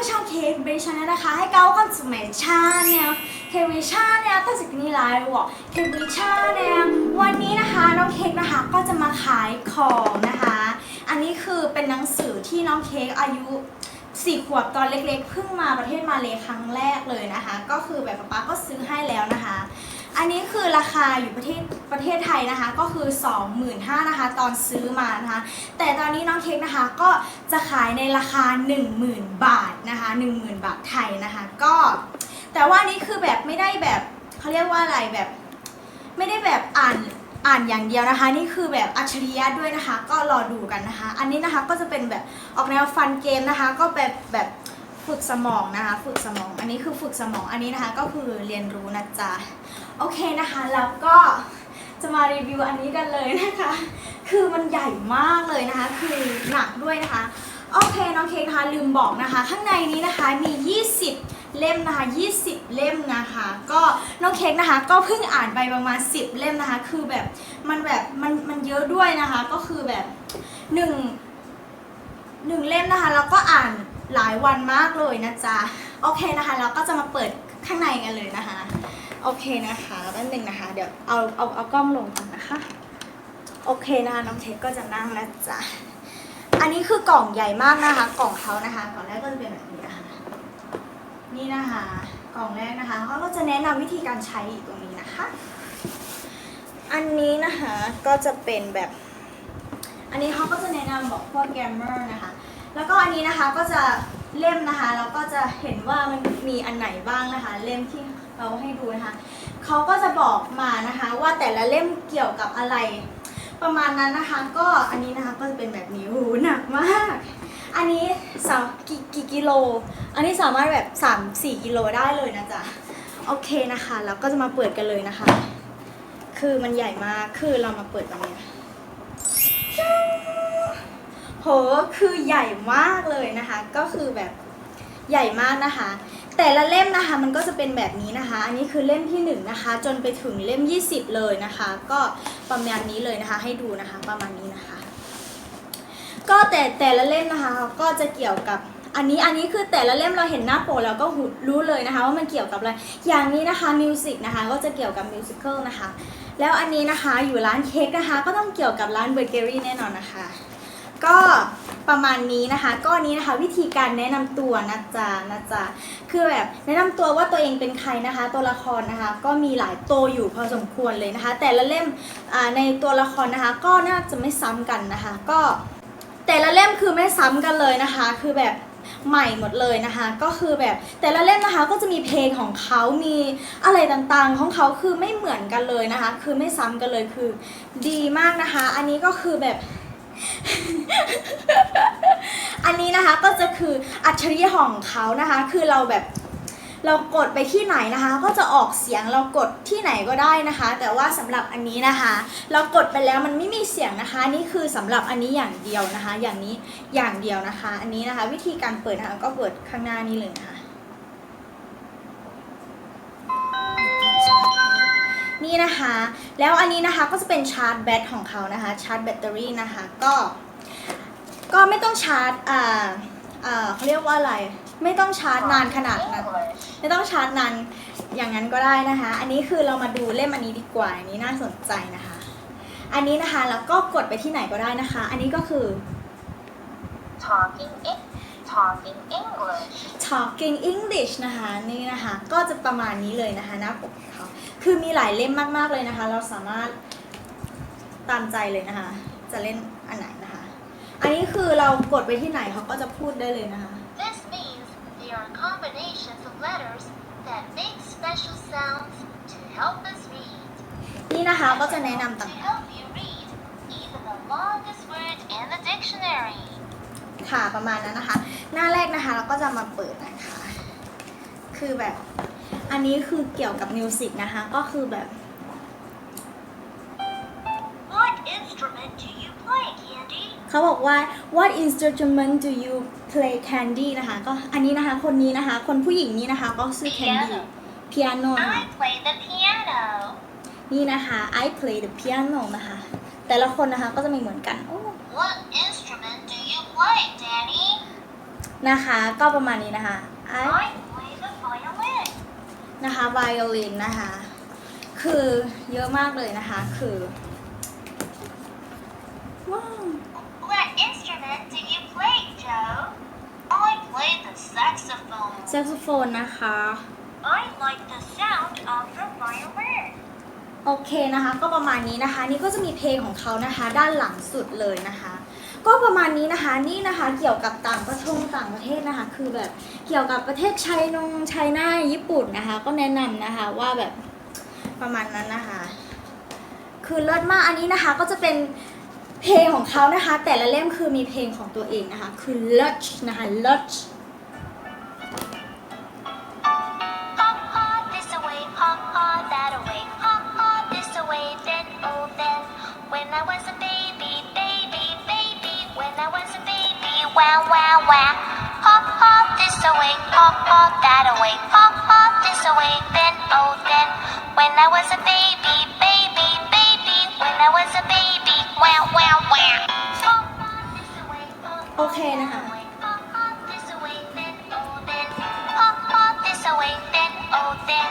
ก็ช่องเค้กเบรชนนะคะ ให้เก้าคอนสมัยชาแนลเควิชาเนี่ยตั้งแต่นี้ไลฟ์บอเควิชาเนี่ยวันนี้นะคะน้องเค้กนะคะก็จะมาขายของนะคะ อันนี้คือเป็นหนังสือที่น้องเค้กอายุสี่ขวบตอนเล็กๆเพิ่งมาประเทศมาเลยครั้งแรกเลยนะคะ ก็คือแบบป๊าป๊าก็ซื้อให้แล้วนะคะ อันนี้คือราคาอยู่ประเทศประเทศไทยนะคะ ก็คือ 25,000นะคะ ตอนซื้อมานะคะ แต่ตอนนี้น้องเค้กนะคะก็จะขายในราคา 10,000 บาทนะคะ 10,000 บาทไทยนะคะ ก็ แต่ว่านี่คือแบบไม่ได้แบบเขาเรียกว่าอะไรแบบ ไม่ได้แบบอ่านอ่านอย่างเดียวนะคะ นี่คือแบบอัจฉริยะด้วยนะคะ ก็รอดูกันนะคะ อันนี้นะคะก็จะเป็นแบบออกแนวฟันเกมนะคะ ก็แบบแบบ ฝึกสมองนะคะ ฝึกสมอง อันนี้คือฝึกสมอง อันนี้นะคะก็คือเรียนรู้นะจ๊ะ โอเคนะคะ แล้วก็จะมารีวิวอันนี้กันเลยนะคะ คือมันใหญ่มากเลยนะคะ คือหนักด้วยนะคะ โอเคน้องเค้กนะคะลืมบอกนะคะ ข้างในนี้นะคะมี 20เล่มนะคะ 20 เล่มนะคะ ก็น้องเค้กนะคะ ก็เพิ่งอ่านไปประมาณ 10 เล่มนะคะ คือแบบมันแบบมันมันเยอะด้วยนะคะ ก็คือแบบหนึ่งหนึ่งเล่มนะคะ แล้วก็อ่าน หลายวันมากเลยนะจ๊ะ โอเคนะคะเราก็จะมาเปิดข้างในกันเลยนะคะ โอเคนะคะแป๊บนึงนะคะ เดี๋ยวเอาเอาเอากล้องลงก่อนนะคะ โอเคนะคะน้องเค้กก็จะนั่งแล้วจ้ะอันนี้คือกล่องใหญ่มากนะคะ กล่องเขานะคะ กล่องแรกก็จะเป็นแบบนี้นะคะ นี่นะคะ กล่องแรกนะคะเขาก็จะแนะนำวิธีการใช้ตรงนี้นะคะ อันนี้นะคะก็จะเป็นแบบ อันนี้เขาก็จะแนะนำบอกพวกแกมเมอร์นะคะ แล้วก็อันนี้นะคะก็จะเล่มนะคะเราก็จะเห็นว่ามันมีอันไหนบ้างนะคะ เล่มที่เราให้ดูนะคะเขาก็จะบอกมานะคะ ว่าแต่ละเล่มเกี่ยวกับอะไร ประมาณนั้นนะคะ ก็อันนี้นะคะก็จะเป็นแบบนี้โอ้โหนักมาก อันนี้สามกี่กี่กิโล อันนี้สามารถแบบ3 4กิโลได้เลยนะจ๊ะโอเคนะคะ แล้วก็จะมาเปิดกันเลยนะคะ คือมันใหญ่มากคือเรามาเปิดกันเนี่ย โหคือใหญ่มากเลยนะคะ ก็คือแบบใหญ่มากนะคะ แต่ละเล่มนะคะมันก็จะเป็นแบบนี้นะคะ อันนี้คือเล่มที่1นงนะคะ จนไปถึงเล่ม 20 เลยนะคะ ก็ประมาณนี้เลยนะคะ ให้ดูนะคะประมาณนี้นะคะ ก็แต่แต่ละเล่มนะคะก็จะเกี่ยวกับอันนี้อันนี้คือแต่ละเล่มเราเห็นหน้าโปกแล้วก็รู้เลยนะคะ ว่ามันเกี่ยวกับอะไรอย่างนี้นะคะมิวสิกนะคะก็จะเกี่ยวกับมิวสิควลนะคะแล้วอันนี้นะคะอยู่ร้านเค้กนะคะ ก็ต้องเกี่ยวกับร้านเบเกอรี่แน่นอนนะคะ ก็ประมาณนี้นะคะก็อันนี้นะคะวิธีการแนะนำตัวนะจ๊ะนะจ๊ะคือแบบแนะนำตัวว่าตัวเองเป็นใครนะคะ ตัวละครนะคะ ก็มีหลายตัวอยู่พอสมควรเลยนะคะ แต่ละเล่มในตัวละครนะคะ ก็น่าจะไม่ซ้ำกันนะคะ ก็แต่ละเล่มคือไม่ซ้ำกันเลยนะคะ คือแบบใหม่หมดเลยนะคะ ก็คือแบบแต่ละเล่มนะคะก็จะมีเพลงของเขามีอะไรต่างๆ ของเขาคือไม่เหมือนกันเลยนะคะ คือไม่ซ้ำกันเลยคือดีมากนะคะ อันนี้ก็คือแบบ อันนี้นะคะก็จะคืออัจฉริยะของเขานะคะ คือเราแบบเรากดไปที่ไหนนะคะ ก็จะออกเสียงเรากดที่ไหนก็ได้นะคะ แต่ว่าสำหรับอันนี้นะคะ เรากดไปแล้วมันไม่มีเสียงนะคะ นี่คือสำหรับอันนี้อย่างเดียวนะคะ อย่างนี้อย่างเดียวนะคะ อันนี้นะคะ วิธีการเปิดนะคะก็เปิดข้างหน้านี้เลยนะคะ นี่นะคะ แล้วอันนี้นะคะก็จะเป็นชาร์จแบตของเขานะคะ ชาร์จแบตเตอรี่นะคะ ก็ ก็ไม่ต้องชาร์จอ่าอ่าเขาเรียกว่าอะไร ไม่ต้องชาร์จนานขนาดนั้น ไม่ต้องชาร์จนานอย่างนั้นก็ได้นะคะ อันนี้คือเรามาดูเล่มอันนี้ดีกว่า อันนี้น่าสนใจนะคะ อันนี้นะคะแล้วก็กดไปที่ไหนก็ได้นะคะ อันนี้ก็คือ talking Eng- talking English. Talking English นะคะนี่นะคะ ก็จะประมาณนี้เลยนะคะหน้าปกของเขา คือมีหลายเล่มมากๆเลยนะคะ เราสามารถตามใจเลยนะคะ จะเล่นอันไหนนะคะ อันนี้คือเรากดไปที่ไหนเขาก็จะพูดได้เลยนะคะ This means they are combinations of letters that make special sounds to help us read. นี่นะคะก็จะแนะนำ To ต่าง help you read even the longest word in the dictionary. ๆค่ะประมาณนั้นนะคะ หน้าแรกนะคะ เราก็จะมาเปิดนะคะ คือแบบ อันนี้คือเกี่ยวกับมิวสิกนะคะ ก็คือแบบ What instrument do you play, Candy? เขาบอกว่า what instrument do you play candy นะคะ ก็อันนี้นะคะ คนนี้นะคะ คนผู้หญิงนี้นะคะ ก็ชื่อ candy piano นะคะ I play the piano. นี่นะคะ I play the piano นะคะ แต่ละคนนะคะก็จะไม่เหมือนกันโอ้ What instrument do you play, Danny? นะคะ ก็ประมาณนี้นะคะ I I play the violin. นะคะ violin นะคะ คือเยอะมากเลยนะคะ คือว้าว What instrument do you play, Joe? I play the saxophone. แซกโซโฟนนะคะ I like the sound of the violin. โอเคนะคะ ก็ประมาณนี้นะคะ นี่ก็จะมีเพลงของเขานะคะ ด้านหลังสุดเลยนะคะ ก็ประมาณนี้นะคะนี่นะคะเกี่ยวกับต่างประเทศต่างประเทศนะคะ คือแบบเกี่ยวกับประเทศไชนงไชน่าญี่ปุ่นนะคะ ก็แนะนำนะคะว่าแบบประมาณนั้นนะคะ คือเลิศมากอันนี้นะคะก็จะเป็นเพลงของเขานะคะ แต่ละเล่มคือมีเพลงของตัวเองนะคะ คือเลิศนะคะเลิศ wow, wow, wow. Pop, pop, this away, pop, pop, that away, pop, pop, this away, then, oh, then. When I was a baby, baby, baby, when I was a baby, wow, wow, wow. Pop, pop, this away, pop, โอเคนะคะ Pop, pop, this away, then, oh, then. Pop, pop, this away, then, oh, then.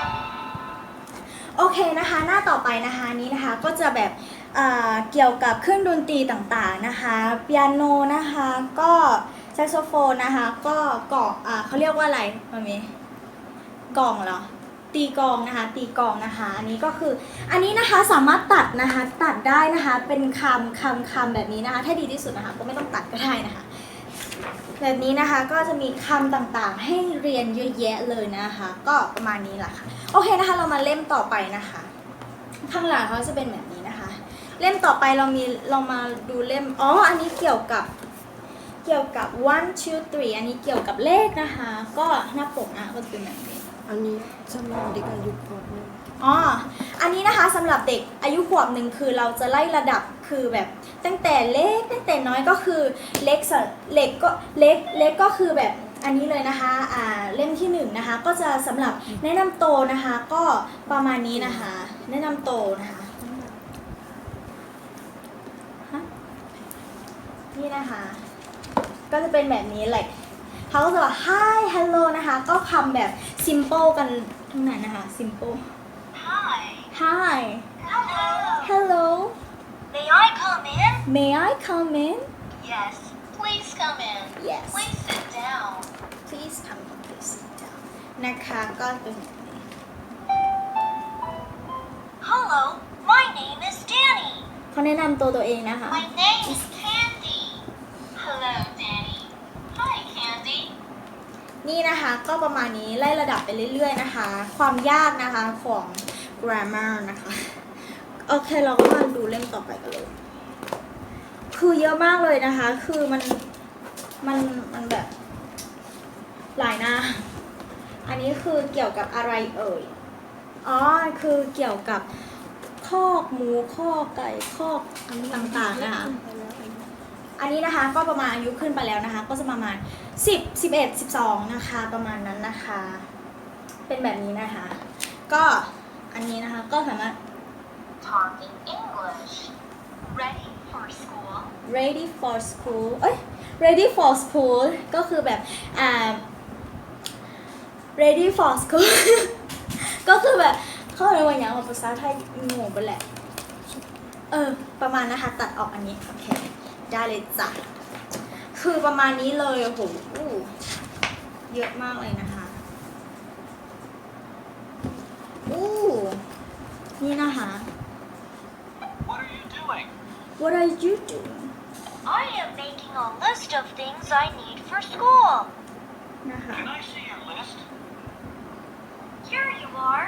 โอเคนะคะ หน้าต่อไปนะคะนี้นะคะ ก็จะแบบอ่า เกี่ยวกับเครื่องดนตรีต่างๆนะคะเปียโนนะคะก็แซกโซโฟนนะคะก็กล่องเขาเรียกว่าอะไรมามีกล่องเหรอตีกลองนะคะตีกลองนะคะอันนี้ก็คืออันนี้นะคะสามารถตัดนะคะตัดได้นะคะเป็นคำคำคำแบบนี้นะคะถ้าดีที่สุดนะคะก็ไม่ต้องตัดก็ได้นะคะแบบนี้นะคะก็จะมีคำต่างๆ ให้เรียนเยอะแยะเลยนะคะ ก็ประมาณนี้แหละค่ะโอเคนะคะเรามาเล่มต่อไปนะคะ ข้างหลังเขาจะเป็นแบบ เล่มต่อไปเรามีเรามาดูเล่มอ๋ออันนี้เกี่ยวกับเกี่ยวกับ one two three อันนี้เกี่ยวกับเลขนะคะ ก็หน้าปกนะก็จะเป็นแบบนี้อันนี้สำหรับเด็กอายุขวบหนึงอ๋ออันนี้นะคะสำหรับเด็กอายุขวบหนึ่งคือเราจะไล่ระดับคือแบบ ตั้งแต่เล็กตั้งแต่น้อยก็คือเล็กสเล็กก็เล็กเล็กก็คือแบบอันนี้เลยนะคะอ่าเล่มที่หนึ่งนะคะก็จะสำหรับแนะนำโตนะคะก็ประมาณนี้นะคะ แนะนำโตนะคะฮะ นี่นะคะ ก็จะเป็นแบบนี้แหละเขาก็จะแบบ hi hello นะคะ ก็คำแบบ simple กันทั้งนั้นนะคะ simple Hi. Hi Hello. Hello May I come in? May I come in Yes. Please come in. Yes Please sit down. Please come in please sit down นะคะก็เป็นแบบนี้ Hello. My name is Danny. เขาแนะนำตัวตัวเองนะคะ My name is Candy. Hello, Danny. Hi, Candy. นี่นะคะก็ประมาณนี้ไล่ระดับไปเรื่อยๆนะคะ ความยากนะคะของ grammar นะคะ โอเคเราก็มาดูเล่มต่อไปกันเลย คือเยอะมากเลยนะคะ คือมันมันมันแบบหลายหน้า อันนี้คือเกี่ยวกับอะไรเอ่ย อ๋อ คือเกี่ยวกับคอกหมูคอกไก่คอกต่างๆนะคะ อันนี้นะคะก็ประมาณอายุขึ้นไปแล้วนะคะ ก็จะประมาณ 10 11 12 นะคะ ประมาณนั้นนะคะ เป็นแบบนี้นะคะ ก็อันนี้นะคะก็สามารถ Talking English. Ready for school? ready for school เอ้ย ready for school ก็คือแบบอ่า ready for school ก็คือแบบเข้าใจว่าอย่างภาษาไทยงงไปแหละ เออ ประมาณนะคะ ตัดออกอันนี้ โอเค ได้เลยจ้ะ คือประมาณนี้เลยโอ้โหเยอะมากเลยนะคะอู้นี่นะคะ What are you doing? What are you doing I am making a list of things I need for school. นะคะ Can I see your list? Here you are.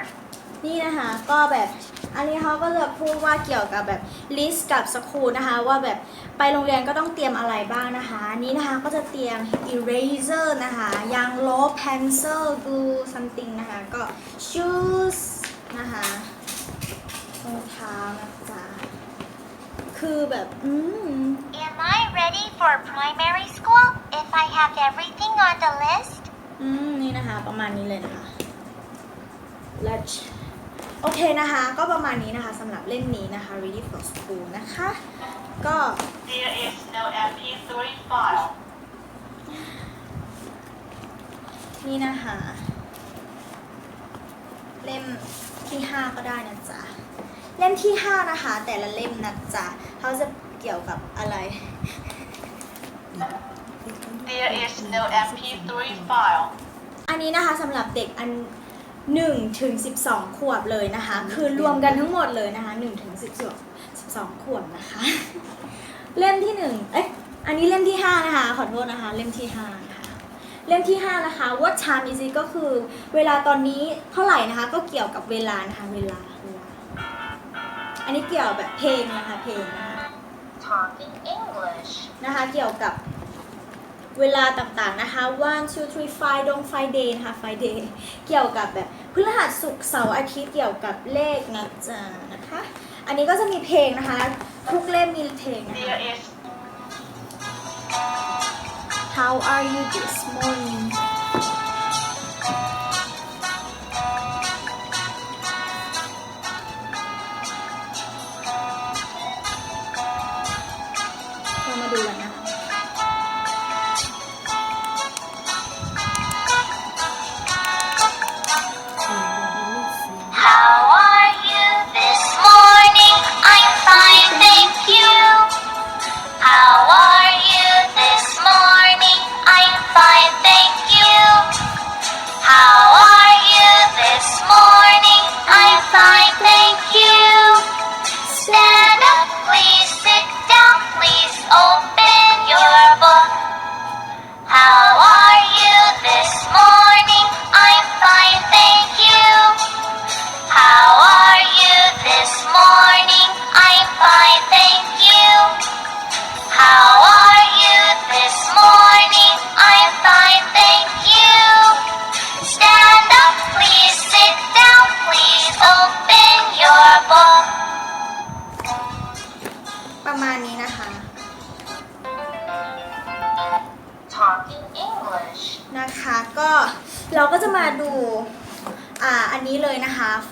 นี่นะคะก็แบบอันนี้เขาก็จะพูดว่าเกี่ยวกับแบบ list กับสคูลนะคะว่าแบบไปโรงเรียนก็ต้องเตรียมอะไรบ้างนะคะอันนี้นะคะก็จะเตรียม eraser นะคะยางลบ pencil glue something นะคะ ก็ shoes นะคะรองเท้านะจ๊ะคือแบบอืม Am I ready for primary school if I have everything on the list? อืมนี่นะคะประมาณนี้เลยนะคะ และโอเคนะคะ ก็ประมาณนี้นะคะสำหรับเล่มนี้นะคะ ready for school นะคะ ก็ There is no MP3 file. นี่นะคะ เล่มที่ 5 ก็ได้นะจ๊ะ เล่มที่ 5 นะคะ แต่ละเล่มนะจ๊ะเขาจะเกี่ยวกับอะไร There is no MP3 file. อันนี้นะคะสำหรับเด็กอัน 1ถึง12 ขวบเลยนะคะ คือรวมกันทั้งหมดเลยนะคะ1ถึง12 12 ขวบนะคะ เล่มที่1เอ๊ะอันนี้เล่มที่ 5 นะคะ ขอโทษนะคะ เล่มที่5นะคะเล่มที่ 5 นะคะ What time is it ก็คือเวลาตอนนี้เท่าไหร่นะคะ ก็เกี่ยวกับเวลานะคะเวลาเวลา อันนี้เกี่ยวแบบเพลงนะคะเพลงนะคะ Talking English. นะคะเกี่ยวกับ เวลาต่างๆนะคะ one two three five ดง Friday นะคะ Friday เกี่ยวกับแบบพฤหัสศุกร์เสาร์อาทิตย์เกี่ยวกับเลขนะจ๊ะนะคะ อันนี้ก็จะมีเพลงนะคะ ทุกเล่มมีเพลงนะคะ There is How are you this morning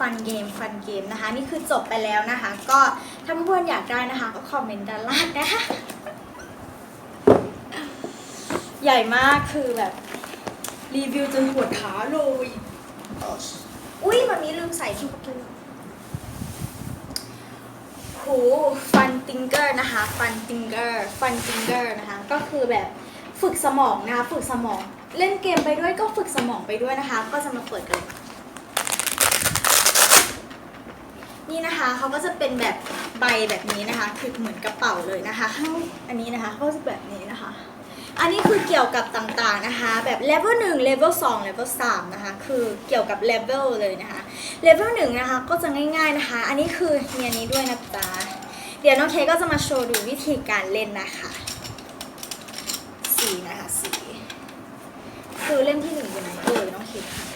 ฟันเกมฟันเกมนะคะ นี่คือจบไปแล้วนะคะ ก็ถ้าเพื่อนอยากได้นะคะ ก็คอมเมนต์ด้านล่างนะคะ ใหญ่มากคือแบบรีวิวจนปวดขาเลยอุ้ยมันมีลืมใส่ชุดประตูโหฟันติงเกอร์นะคะ ฟันติงเกอร์ ฟันติงเกอร์นะคะ ก็คือแบบฝึกสมองนะคะ ฝึกสมอง เล่นเกมไปด้วยก็ฝึกสมองไปด้วยนะคะ ก็จะมาเปิดกัน นี่นะคะเขาก็จะเป็นแบบใบแบบนี้นะคะ คือเหมือนกระเป๋าเลยนะคะ ข้างอันนี้นะคะเขาก็จะแบบนี้นะคะ อันนี้คือเกี่ยวกับต่างๆนะคะ แบบ level 1 level 2 level 3นะคะ คือเกี่ยวกับ level เลยนะคะ level 1นะคะก็จะง่ายๆนะคะ อันนี้คือมีอันนี้ด้วยนะจ๊ะเดี๋ยวน้องเคก็จะมาโชว์ดูวิธีการเล่นนะคะสีนะคะสีคือเล่มที่หนึ่งอยู่ไหนเอ่ยน้องเคกค่ะ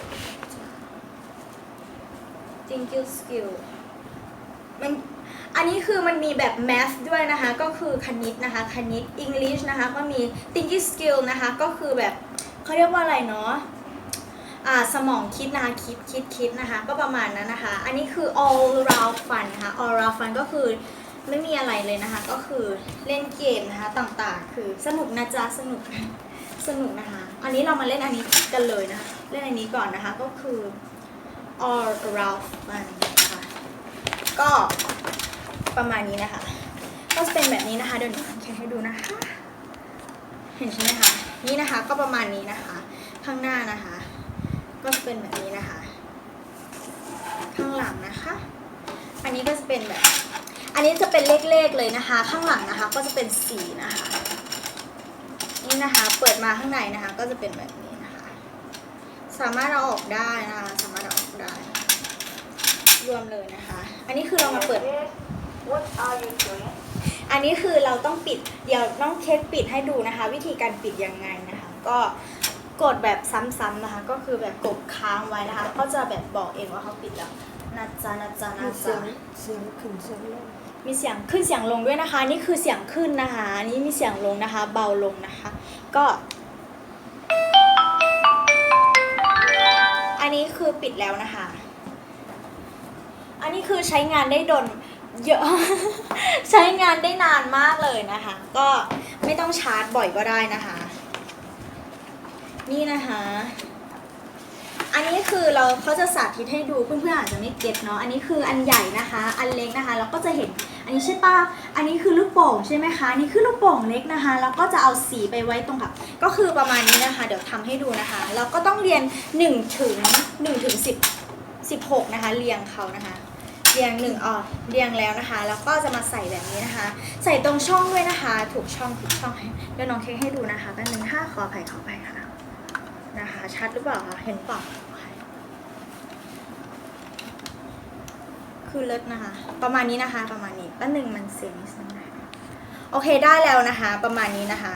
Thank you skill มันอันนี้คือมันมีแบบ math ด้วยนะคะ ก็คือคณิตนะคะ คณิต English นะคะ ก็มี thinking skill นะคะ ก็คือแบบเขาเรียกว่าอะไรเนาะอ่าสมองคิดนะคะ คิดคิดคิดนะคะ ก็ประมาณนั้นนะคะ อันนี้คือ all round fun นะคะ all round fun ก็คือไม่มีอะไรเลยนะคะ ก็คือเล่นเกมนะคะต่างๆ คือสนุกนะจ๊ะ สนุก สนุกนะคะ อันนี้เรามาเล่นอันนี้กันเลยนะคะ เล่นอันนี้ก่อนนะคะ ก็คือ all around fun ก็ประมาณนี้นะคะ ก็จะเป็นแบบนี้นะคะ เดี๋ยวหนูแค่ให้ดูนะคะ เห็นใช่ไหมคะนี่นะคะก็ประมาณนี้นะคะ ข้างหน้านะคะ ก็จะเป็นแบบนี้นะคะ ข้างหลังนะคะ อันนี้ก็จะเป็นแบบ อันนี้จะเป็นเลขๆเลยนะคะ ข้างหลังนะคะ ก็จะเป็นสีนะคะ นี่นะคะ เปิดมาข้างในนะคะ ก็จะเป็นแบบนี้นะคะ สามารถเอาออกได้นะคะ สามารถเอาออกได้ รวมเลยนะคะ อันนี้คือเรามาเปิด What are you doing? อันนี้คือเราต้องปิด เดี๋ยวต้องเค้กปิดให้ดูนะคะ วิธีการปิดยังไงนะคะ ก็กดแบบซ้ำๆนะคะ ก็คือแบบกดค้างไว้นะคะ ก็จะแบบบอกเองว่าเขาปิดแล้วนะจ๊ะนะจ๊ะมีนะเสียจ๊ะงเสียงขึ้นเสียงลงมีเสียงขึ้นเสียงลงด้วยนะคะ นี่คือเสียงขึ้นนะคะอันนี้มีเสียงลงนะคะ เบาลงนะคะ ก็ อันนี้คือปิดแล้วนะคะ อันนี้คือใช้งานได้ดนเยอะ ใช้งานได้นานมากเลยนะคะ ก็ไม่ต้องชาร์จบ่อยก็ได้นะคะ นี่นะคะ อันนี้คือเราเขาจะสาธิตให้ดูเพื่อนๆอาจจะไม่เก็ตเนาะอันนี้คืออันใหญ่นะคะ อันเล็กนะคะแล้วก็จะเห็นอันนี้ใช่ปะอันนี้คือลูกโป่งใช่ไหมคะนนี้คือลูกโป่งเล็กนะคะ แล้วก็จะเอาสีไปไว้ตรงกับ ก็คือประมาณนี้นะคะ เดี๋ยวทำให้ดูนะคะแล้วก็ต้องเรียน1ถึง1ถึง10 16นะคะ เรียงเขานะคะ เรียงหนึ่งอ๋อเรียงแล้วนะคะ แล้วก็จะมาใส่แบบนี้นะคะ ใส่ตรงช่องด้วยนะคะ ถูกช่องถูกช่องเดี๋ยวน้องเค้กให้ดูนะคะแป๊บนึงถ้าขออภัยขออภัยค่ะนะคะ ชัดหรือเปล่าคะเห็นเปล่าคือเลิศนะคะ ประมาณนี้นะคะ ประมาณนี้แป๊บนึงมันเสียงนิดนึงนะคะโอเคได้แล้วนะคะ ประมาณนี้นะคะ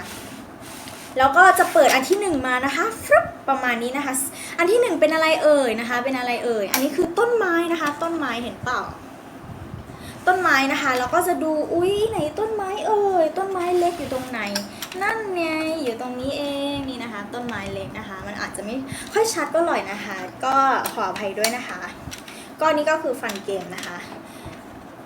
แล้วก็จะเปิดอันที่หนึ่งมานะคะฟึบประมาณนี้นะคะ อันที่หนึ่งเป็นอะไรเอ่ยนะคะ เป็นอะไรเอ่ย อันนี้คือต้นไม้นะคะ ต้นไม้เห็นเปล่า ต้นไม้นะคะแล้วก็จะดูอุ้ยไหนต้นไม้เอ่ยต้นไม้เล็กอยู่ตรงไหน นั่นไงอยู่ตรงนี้เองนี่นะคะ ต้นไม้เล็กนะคะ มันอาจจะไม่ค่อยชัดก็หน่อยนะคะ ก็ขออภัยด้วยนะคะ ก็นี่ก็คือฟันเกมนะคะ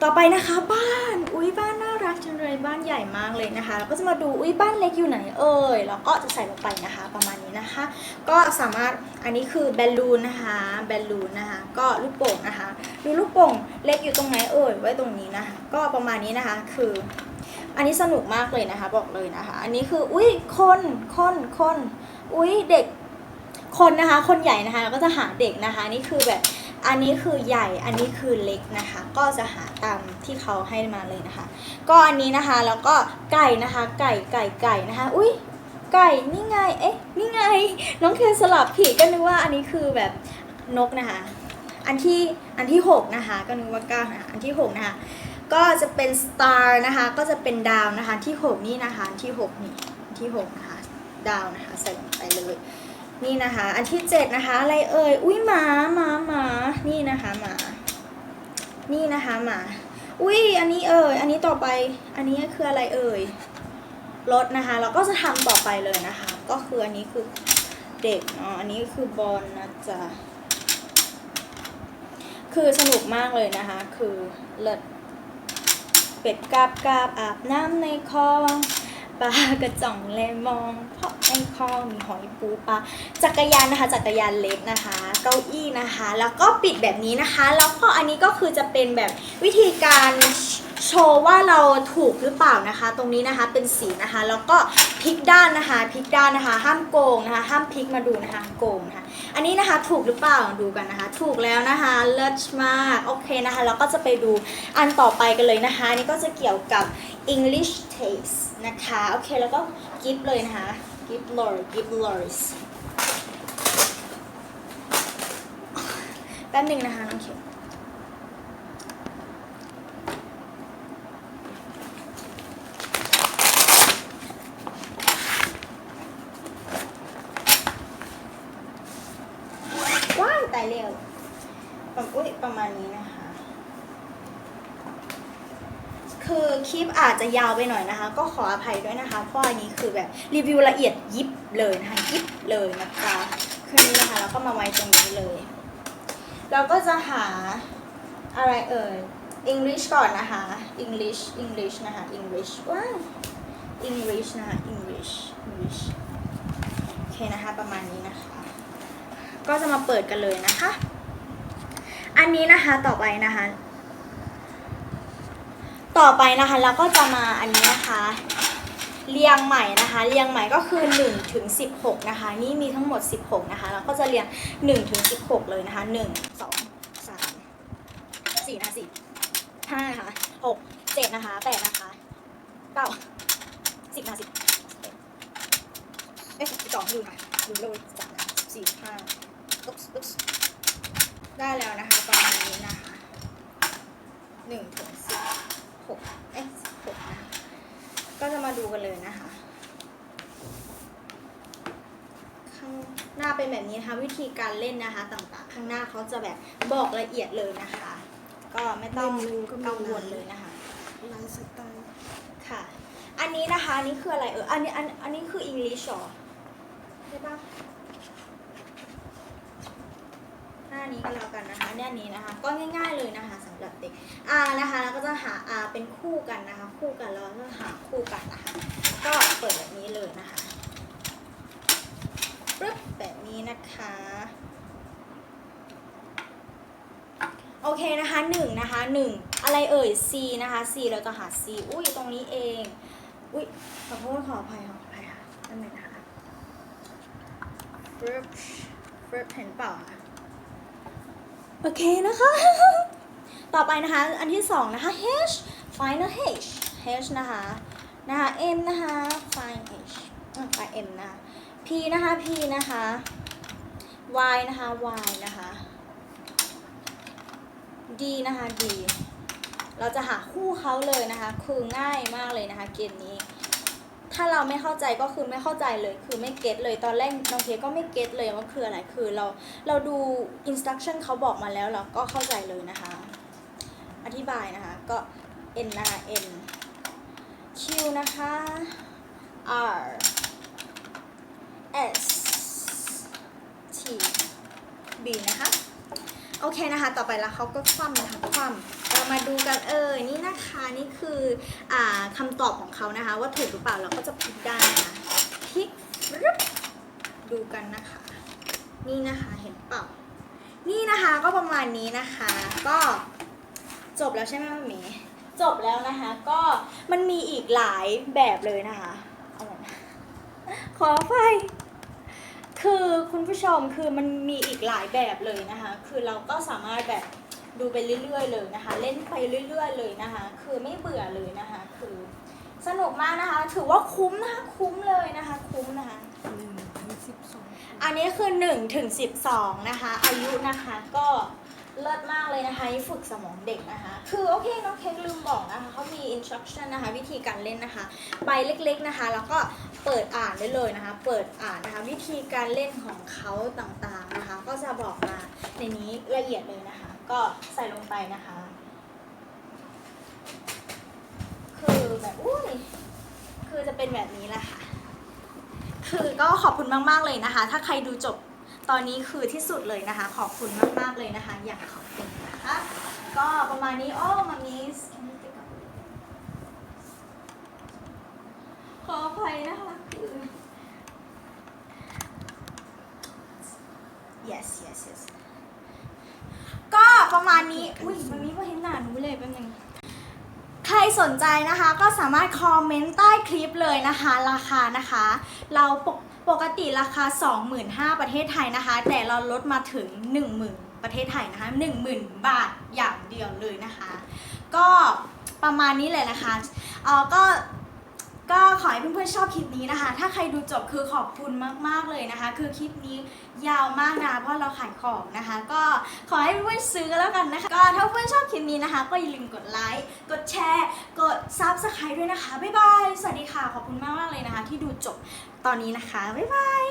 ต่อไปนะคะบ้าน อุ้ยบ้านน่ารักจังเลยบ้านใหญ่มากเลยนะคะแล้วก็จะมาดูอุ้ยบ้านเล็กอยู่ไหนเอ่ยแล้วก็จะใส่ลงไปนะคะประมาณนี้นะคะ ก็สามารถอันนี้คือแบลลูนนะคะแบลลูนนะคะ ก็ลูกโป่งนะคะ ดูลูกโป่งเล็กอยู่ตรงไหนเอ่ยไว้ตรงนี้นะคะ ก็ประมาณนี้นะคะคืออันนี้สนุกมากเลยนะคะบอกเลยนะคะ อันนี้คืออุ้ยคนคนคนอุ้ยเด็กคนนะคะ คนใหญ่นะคะแล้วก็จะหาเด็กนะคะนี่คือแบบ อันนี้คือใหญ่อันนี้คือเล็กนะคะ ก็จะหาตามที่เขาให้มาเลยนะคะ ก็อันนี้นะคะแล้วก็ไก่นะคะ ไก่ไก่ไก่นะคะ อุ้ยไก่นี่ไงเอ๊ะนี่ไง น้องเคนสลับผิดก็นึกว่าอันนี้คือแบบนกนะคะ อันที่อันที่หกนะคะก็นึกว่าก้านะะอันที่หกนะคะก็จะเป็น star นะคะ ก็จะเป็นดาวนะคะ ที่ 6 นี่นะคะ ที่ 6 นี่ ที่6นะคะ ดาวนะคะ ใส่ลงไปเลย นี่นะคะ อันที่7นะคะ อะไรเอ่ย อุ้ยหมาหมาหมานี่นะคะหมา นี่นะคะหมา อุ้ยอันนี้เอ่ย อันนี้ต่อไป อันนี้คืออะไรเอ่ย รถนะคะ เราก็จะทำต่อไปเลยนะคะ ก็คืออันนี้คือเด็กเนาะ อันนี้คือบอลนะจ๊ะ คือสนุกมากเลยนะคะ คือเลิศเป็ดกาบกาบอาบน้ำในคลอง ปลากระจ่องเลมองเพราะในคอมีหอยปูปลาจักรยานนะคะ จักรยานเล็กนะคะ เก้าอี้นะคะ แล้วก็ปิดแบบนี้นะคะ แล้วก็อันนี้ก็คือจะเป็นแบบวิธีการ โชว์ว่าเราถูกหรือเปล่านะคะ ตรงนี้นะคะเป็นสีนะคะ แล้วก็พลิกด้านนะคะพลิกด้านนะคะ ห้ามโกงนะคะ ห้ามพลิกมาดูนะคะโกงนะคะ อันนี้นะคะถูกหรือเปล่าดูกันนะคะ ถูกแล้วนะคะเลิศมากโอเคนะคะแล้วก็จะไปดูอันต่อไปกันเลยนะคะนนี้ก็จะเกี่ยวกับ English taste นะคะโอเคแล้วก็กิฟเลยนะคะกิฟเลยกิฟเลยแป๊บหนึงนะคะน้องเข็มว้ายตายเร็วประอุ้ยประ มาณนี้นะคะ คือคลิปอาจจะยาวไปหน่อยนะคะ ก็ขออภัยด้วยนะคะ เพราะอันนี้คือแบบรีวิวละเอียดยิบเลยนะคะยิบเลยนะคะคือนี้นะคะแล้วก็มาไว้ตรงนี้เลย เราก็จะหาอะไรเอ่ย English ก่อนนะคะ English English นะคะ English ว้าว English นะคะ English English โอเคนะคะ ประมาณนี้นะคะ ก็จะมาเปิดกันเลยนะคะ อันนี้นะคะต่อไปนะคะ ต่อไปนะคะเราก็จะมาอันนี้นะคะ เรียงใหม่นะคะ เรียงใหม่ก็คือ1ถึง16 นะคะ นี่มีทั้งหมด 16 นะคะแล้วก็จะเรียง1ถึง16 เลยนะคะ 1 2 3 4นะคะ4 5นะคะ6 7นะคะ8นะคะ9 10นะคะ10เอ๊ะ12ลืมค่ะลืมเลยจับนะ4 5อุ๊บอุ๊บ ได้แล้วนะคะประมาณนี้นะคะ1ถึง10หกเอ๊ะหกนะคะก็จะมาดูกันเลยนะคะข้างหน้าเป็นแบบนี้นะคะวิธีการเล่นนะคะต่างๆ ข้างหน้าเขาจะแบบบอกละเอียดเลยนะคะ ก็ไม่ต้องเล่มหนึ่งก็มีกังวลเลยนะคะลายสไตล์ค่ะ อันนี้นะคะอันนี้คืออะไรเอออันนี้อันอันนี้คือ English หรอใช่ปะห น้านี้ก็แล้วกันนะคะเนี่ยอันนี้นะคะ ก็ง่าย ๆเลยนะคะสำหรับเด็ก R นะคะแล้วก็จะหา R เป็นคู่กันนะคะ คู่กันแล้วก็หาคู่กันนะคะ ก็เปิดแบบนี้เลยนะคะปึ๊บแบบนี้นะคะโอเคนะคะหนึ่งนะคะหนึ่งอะไรเอ่ย C นะคะ C เราจะหา C อุ้ยตรงนี้เอง อุ้ยขอโทษขออภัยขออภัยค่ะนั่นเองนะคะฟรึบฟรึบเห็นเปล่าคะ โอเคนะคะ ต่อไปนะคะ อันที่สองนะคะ H final H H นะคะ นะคะ M นะคะ final H อะไป M นะคะ P นะคะ P นะคะ Y นะคะ Y นะคะ D นะคะ D เราจะหาคู่เขาเลยนะคะ คือง่ายมากเลยนะคะ เกมนี้ ถ้าเราไม่เข้าใจก็คือไม่เข้าใจเลย คือไม่เก็ตเลยตอนแรกน้องเคก็ไม่เก็ตเลยว่าคืออะไรคือเราเราดู instruction เขาบอกมาแล้วเราก็เข้าใจเลยนะคะ อธิบายนะคะก็ N นะคะ N Q นะคะ R S T B นะคะ โอเคนะคะ ต่อไปแล้วเขาก็คว่ำนะคะคว่ำเรามาดูกันเออนี่นะคะนี่คืออ่าคำตอบของเขานะคะ ว่าถูกหรือเปล่าเราก็จะพลิกได้นะคะพลิกรึบดูกันนะคะ นี่นะคะเห็นเปล่า นี่นะคะก็ประมาณนี้นะคะ ก็จบแล้วใช่ไหมม่หมีจบแล้วนะคะ ก็มันมีอีกหลายแบบเลยนะคะเอาใหม่นะขอไฟ คือคุณผู้ชมคือมันมีอีกหลายแบบเลยนะคะ คือเราก็สามารถแบบดูไปเรื่อยๆเลยนะคะ เล่นไปเรื่อยๆเลยนะคะ คือไม่เบื่อเลยนะคะ คือสนุกมากนะคะ ถือว่าคุ้มนะคะคุ้มเลยนะคะ คุ้มนะคะหนึ่งถึงสิบสองอันนี้คือ1ถึง12 นะคะ อายุนะคะก็ เลิศมากเลยนะคะฝึกสมองเด็กนะคะ คือโอเคน้องเค้กลืมบอกนะคะเขามี instruction นะคะ วิธีการเล่นนะคะ ใบเล็กๆนะคะ แล้วก็เปิดอ่านได้เลยนะคะ เปิดอ่านนะคะ วิธีการเล่นของเขาต่างๆนะคะ ก็จะบอกมาในนี้ละเอียดเลยนะคะ ก็ใส่ลงไปนะคะ คือแบบอุ้ยคือจะเป็นแบบนี้แหละค่ะ คือก็ขอบคุณมากๆเลยนะคะ ถ้าใครดูจบ ตอนนี้คือที่สุดเลยนะคะ ขอบคุณมากๆเลยนะคะ อยากขอบคุณนะคะ ก็ประมาณนี้ โอ้มามีขออภัยนะคะคือ yes yes yes ก็ประมาณนี้ อุ้ยมันมีว่าเห็นหน้าหนูเลยแป๊บนึงใครสนใจนะคะก็สามารถคอมเมนต์ใต้คลิปเลยนะคะ ราคานะคะ เราปก ปกติราคา 25,000ประเทศไทยนะคะ แต่เราลดมาถึง 10,000 ประเทศไทยนะคะ 10,000 บาทอย่างเดียวเลยนะคะ ก็ประมาณนี้เลยนะคะเออก็ ก็ขอให้เพื่อนๆชอบคลิปนี้นะคะ ถ้าใครดูจบคือขอบคุณมากๆเลยนะคะ คือคลิปนี้ยาวมากนะเพราะเราขายของนะคะ ก็ขอให้เพื่อนๆซื้อกันแล้วกันนะคะ ก็ถ้าเพื่อนๆชอบคลิปนี้นะคะ ก็อย่าลืมกดไลค์กดแชร์ กดซับสไครต์ด้วยนะคะบ๊ายบายสวัสดีค่ะขอบคุณมากๆเลยนะคะ ที่ดูจบตอนนี้นะคะบ๊ายบาย